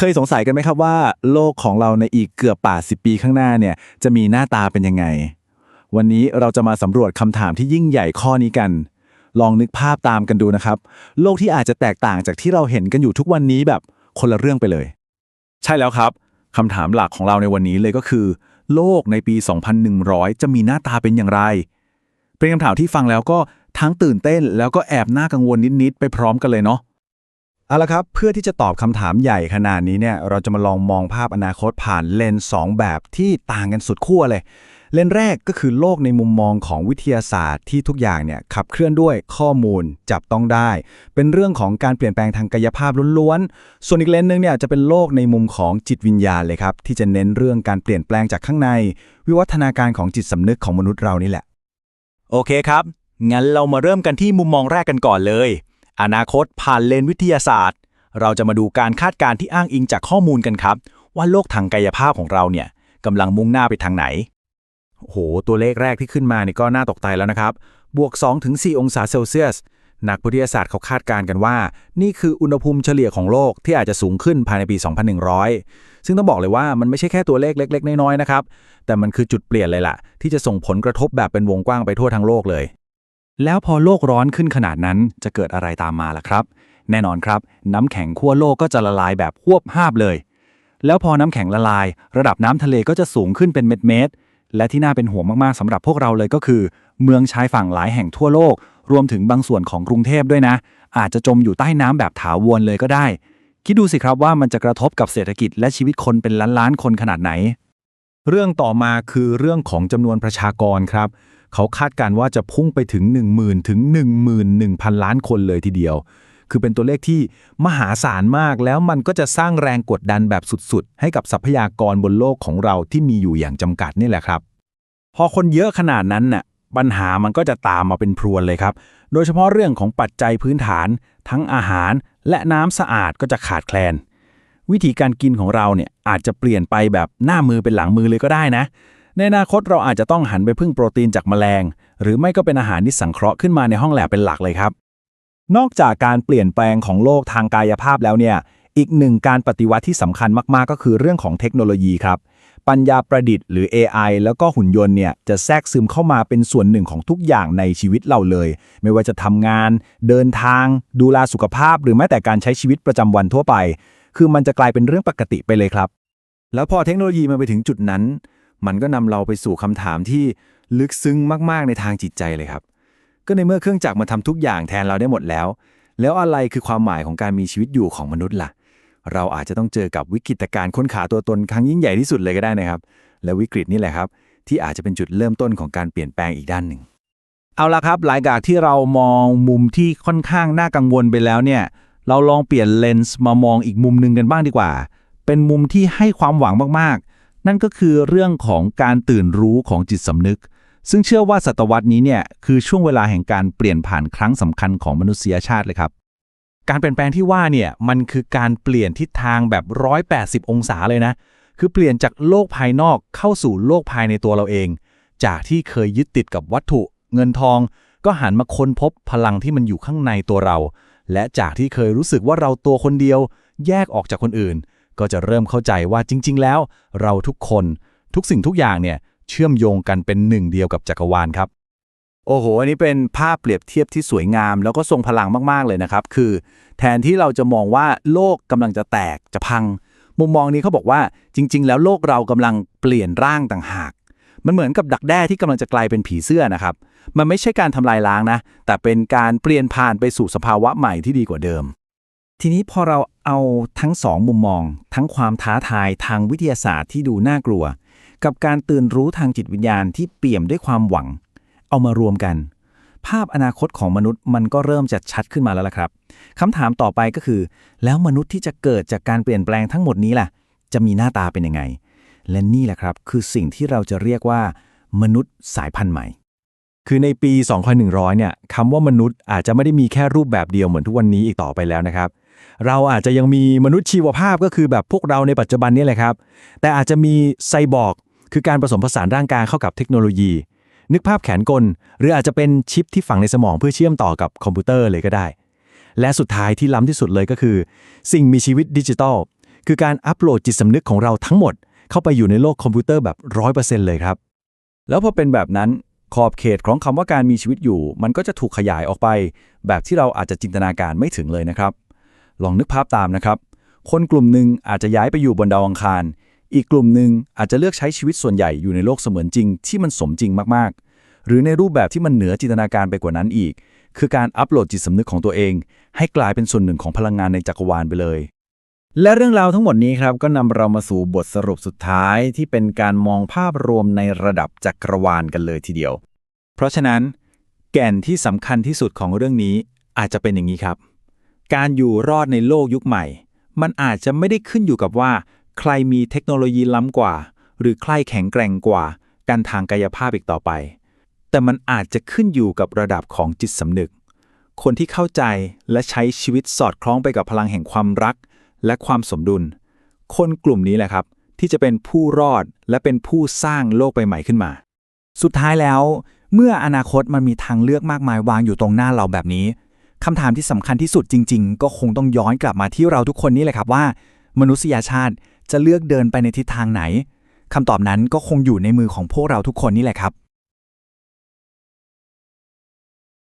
เคยสงสัยกันไหมครับว่า โลกของเราในอีกเกือบป่าสิปีข้างหน้าเนี่ยจะมีหน้าตาเป็นยังไง วันนี้เราจะมาสำรวจคำถามที่ยิ่งใหญ่ข้อนี้กัน ลองนึกภาพตามกันดูนะครับ โลกที่อาจจะแตกต่างจากที่เราเห็นกันอยู่ทุกวันนี้แบบคนละเรื่องไปเลย ใช่แล้วครับคำถามหลักของเราในวันนี้เลยก็คือ โลกในปี 2100 จะมีหน้าตาเป็นอย่างไร เป็นคำถามที่ฟังแล้วก็ทั้งตื่นเต้นแล้วก็แอบน่ากังวลนิดๆไปพร้อมกันเลยเนาะ เอาละครับ เพื่อที่จะตอบคำถามใหญ่ขนาดนี้เนี่ยเราจะมาลองมองภาพอนาคตผ่านเลนส์สองแบบที่ต่างกันสุดขั้วเลย เลนส์แรกก็คือโลกในมุมมองของวิทยาศาสตร์ที่ทุกอย่างเนี่ยขับเคลื่อนด้วยข้อมูลจับต้องได้ เป็นเรื่องของการเปลี่ยนแปลงทางกายภาพล้วนๆ ส่วนอีกเลนส์หนึงเนี่ยจะเป็นโลกในมุมของจิตวิญญาณเลยครับที่จะเน้นเรื่องการเปลี่ยนแปลงจากข้างใน วิวัฒนาการของจิตสำนึกของมนุษย์เรานี่แหละ โอเคครับงั้นเรามาเริ่มกันที่มุมมองแรกกันก่อนเลย อนาคตผ่านเลนวิทยาศาสตร์ เราจะมาดูการคาดการณ์ที่อ้างอิงจากข้อมูลกันครับ ว่าโลกทางกายภาพของเราเนี่ยกำลังมุ่งหน้าไปทางไหนโอ้โห ตัวเลขแรกที่ขึ้นมาเนี่ยก็น่าตกใจแล้วนะครับ บวก 2-4 องศาเซลเซียส นักวิทยาศาสตร์เขาคาดการณ์กันว่า นี่คืออุณหภูมิเฉลี่ยของโลกที่อาจจะสูงขึ้นภายในปี 2100 ซึ่งต้องบอกเลยว่ามันไม่ใช่แค่ตัวเลขเล็ก ๆ น้อยๆนะครับ แต่มันคือจุดเปลี่ยนเลยล่ะ ที่จะส่งผลกระทบแบบเป็นวงกว้างไปทั่วทั้งโลกเลย แล้วพอโลกร้อนขึ้นขนาดนั้นจะเกิดอะไรตามมาล่ะครับ แน่นอนครับ น้ำแข็งขั้วโลกก็จะละลายแบบควบห้าบเลย แล้วพอน้ำแข็งละลาย ระดับน้ำทะเลก็จะสูงขึ้นเป็นเม็ดเมตรและที่น่าเป็นห่วงมากๆสำหรับพวกเราเลยก็คือ เมืองชายฝั่งหลายแห่งทั่วโลก รวมถึงบางส่วนของกรุงเทพด้วยนะ อาจจะจมอยู่ใต้น้ำแบบถาวรเลยก็ได้ คิดดูสิครับว่ามันจะกระทบกับเศรษฐกิจและชีวิตคนเป็นล้านๆคนขนาดไหน เรื่องต่อมาคือเรื่องของจำนวนประชากรครับ เขาคาดการณ์ว่าจะพุ่งไปถึง 10,000 ถึง 11,000 ล้านคนเลยทีเดียว คือเป็นตัวเลขที่มหาศาลมากแล้วมันก็จะสร้างแรงกดดันแบบสุดๆ ให้กับทรัพยากรบนโลกของเราที่มีอยู่อย่างจำกัดนี่แหละครับ พอคนเยอะขนาดนั้นน่ะปัญหามันก็จะตามมาเป็นพรวนเลยครับ โดยเฉพาะเรื่องของปัจจัยพื้นฐาน ทั้งอาหารและน้ำสะอาดก็จะขาดแคลน วิธีการกินของเราเนี่ยอาจจะเปลี่ยนไปแบบหน้ามือเป็นหลังมือเลยก็ได้นะ ในอนาคตเราอาจจะต้องหันไปพึ่งโปรตีนจากแมลง หรือไม่ก็เป็นอาหารที่สังเคราะห์ขึ้นมาในห้องแลบเป็นหลักเลยครับ นอกจากการเปลี่ยนแปลงของโลกทางกายภาพแล้วเนี่ย อีกหนึ่งการปฏิวัติที่สำคัญมากๆ ก็คือเรื่องของเทคโนโลยีครับ ปัญญาประดิษฐ์หรือ AI แล้วก็หุ่นยนต์เนี่ยจะแทรกซึมเข้ามาเป็นส่วนหนึ่งของทุกอย่างในชีวิตเราเลย ไม่ว่าจะทำงาน เดินทาง ดูแลสุขภาพ หรือแม้แต่การใช้ชีวิตประจำวันทั่วไป คือมันจะกลายเป็นเรื่องปกติไปเลยครับ แล้วพอเทคโนโลยีมันไปถึงจุดนั้น มันก็นำเราไปสู่คำถามที่ลึกซึ้งมากๆในทางจิตใจเลยครับ ก็ในเมื่อเครื่องจักรมาทำทุกอย่างแทนเราได้หมดแล้ว แล้วอะไรคือความหมายของการมีชีวิตอยู่ของมนุษย์ล่ะ เราอาจจะต้องเจอกับวิกฤตการณ์ค้นหาตัวตนครั้งยิ่งใหญ่ที่สุดเลยก็ได้นะครับ และวิกฤตนี่แหละครับ ที่อาจจะเป็นจุดเริ่มต้นของการเปลี่ยนแปลงอีกด้านหนึ่ง เอาละครับ หลายจากที่เรามองมุมที่ค่อนข้างน่ากังวลไปแล้วเนี่ย เราลองเปลี่ยนเลนส์มามองอีกมุมหนึ่งกันบ้างดีกว่า เป็นมุมที่ให้ความหวังมากๆ นั่นก็คือเรื่องของการตื่นรู้ของจิตสำนึก ซึ่งเชื่อว่าศตวรรษนี้เนี่ยคือช่วงเวลาแห่งการเปลี่ยนผ่านครั้งสำคัญของมนุษยชาติเลยครับ การเปลี่ยนแปลงที่ว่าเนี่ยมันคือการเปลี่ยนทิศทางแบบ 180 องศาเลยนะ คือเปลี่ยนจากโลกภายนอกเข้าสู่โลกภายในตัวเราเอง จากที่เคยยึดติดกับวัตถุ เงินทอง ก็หันมาค้นพบพลังที่มันอยู่ข้างในตัวเรา และจากที่เคยรู้สึกว่าเราตัวคนเดียว แยกออกจากคนอื่น ก็จะเริ่มเข้าใจว่าจริง ๆ แล้ว เราทุกคนทุกสิ่งทุกอย่างเนี่ยเชื่อมโยงกันเป็นหนึ่งเดียวกับจักรวาลครับ โอ้โห อันนี้เป็นภาพเปรียบเทียบที่สวยงาม แล้วก็ทรงพลังมาก ๆ เลยนะครับ คือแทนที่เราจะมองว่าโลกกำลังจะแตกจะพัง มุมมองนี้เขาบอกว่าจริง ๆ แล้วโลกเรากำลังเปลี่ยนร่างต่างหาก มันเหมือนกับดักแด้ที่กำลังจะกลายเป็นผีเสื้อนะครับ มันไม่ใช่การทำลายล้างนะ แต่เป็นการเปลี่ยนผ่านไปสู่สภาวะใหม่ที่ดีกว่าเดิม ทีนี้พอเราเอาทั้งสองมุมมอง ทั้งความท้าทายทางวิทยาศาสตร์ที่ดูน่ากลัว กับการตื่นรู้ทางจิตวิญญาณที่เปี่ยมด้วยความหวัง เอามารวมกัน ภาพอนาคตของมนุษย์มันก็เริ่มจะชัดขึ้นมาแล้วล่ะครับคำถามต่อไปก็คือ แล้วมนุษย์ที่จะเกิดจากการเปลี่ยนแปลงทั้งหมดนี้ล่ะ จะมีหน้าตาเป็นยังไง และนี่แหละครับ คือสิ่งที่เราจะเรียกว่า มนุษย์สายพันธุ์ใหม่ คือในปี 2100 เนี่ยคำว่ามนุษย์อาจจะไม่ได้มีแค่รูปแบบเดียวเหมือนทุกวันนี้อีกต่อไปแล้วนะครับ เราอาจจะยังมีมนุษย์ชีวภาพก็คือแบบพวกเราในปัจจุบันนี่แหละครับ แต่อาจจะมีไซบอร์กคือการผสมผสานร่างกายเข้ากับเทคโนโลยี นึกภาพแขนกล หรืออาจจะเป็นชิปที่ฝังในสมองเพื่อเชื่อมต่อกับคอมพิวเตอร์เลยก็ได้ และสุดท้ายที่ล้ำที่สุดเลยก็คือ สิ่งมีชีวิตดิจิทัลคือการอัปโหลดจิตสำนึกของเราทั้งหมด เข้าไปอยู่ในโลกคอมพิวเตอร์แบบ 100%เลยครับ แล้วพอเป็นแบบนั้นขอบเขตของคำว่าการมีชีวิตอยู่ มันก็จะถูกขยายออกไป แบบที่เราอาจจะจินตนาการไม่ถึงเลยนะครับ ลองนึกภาพตามนะครับ คนกลุ่มหนึ่งอาจจะย้ายไปอยู่บนดาวอังคาร อีกกลุ่มหนึ่งอาจจะเลือกใช้ชีวิตส่วนใหญ่อยู่ในโลกเสมือนจริงที่มันสมจริงมากๆ หรือในรูปแบบที่มันเหนือจินตนาการไปกว่านั้นอีก คือการอัปโหลดจิตสำนึกของตัวเอง ให้กลายเป็นส่วนหนึ่งของพลังงานในจักรวาลไปเลยและเรื่องราวทั้งหมดนี้ครับก็นำเรามาสู่บทสรุปสุดท้ายที่เป็นการมองภาพรวมในระดับจักรวาลกันเลยทีเดียว เพราะฉะนั้น แก่นที่สำคัญที่สุดของเรื่องนี้อาจจะเป็นอย่างนี้ครับ การอยู่รอดในโลกยุคใหม่ มันอาจจะไม่ได้ขึ้นอยู่กับว่า ใครมีเทคโนโลยีล้ำกว่า หรือใครแข็งแกร่งกว่า กันทางกายภาพอีกต่อไป แต่มันอาจจะขึ้นอยู่กับระดับของจิตสำนึก คนที่เข้าใจและใช้ชีวิตสอดคล้องไปกับพลังแห่งความรัก และความสมดุล คนกลุ่มนี้แหละครับ ที่จะเป็นผู้รอดและเป็นผู้สร้างโลกใบใหม่ขึ้นมา สุดท้ายแล้ว เมื่ออนาคตมันมีทางเลือกมากมายวางอยู่ตรงหน้าเราแบบนี้ คำถามที่สำคัญที่สุดจริง ๆ ก็คงต้องย้อนกลับมาที่เราทุกคนนี่แหละครับว่า มนุษยชาติจะเลือกเดินไปในทิศทางไหนคำตอบนั้นก็คงอยู่ในมือของพวกเราทุกคนนี่แหละครับ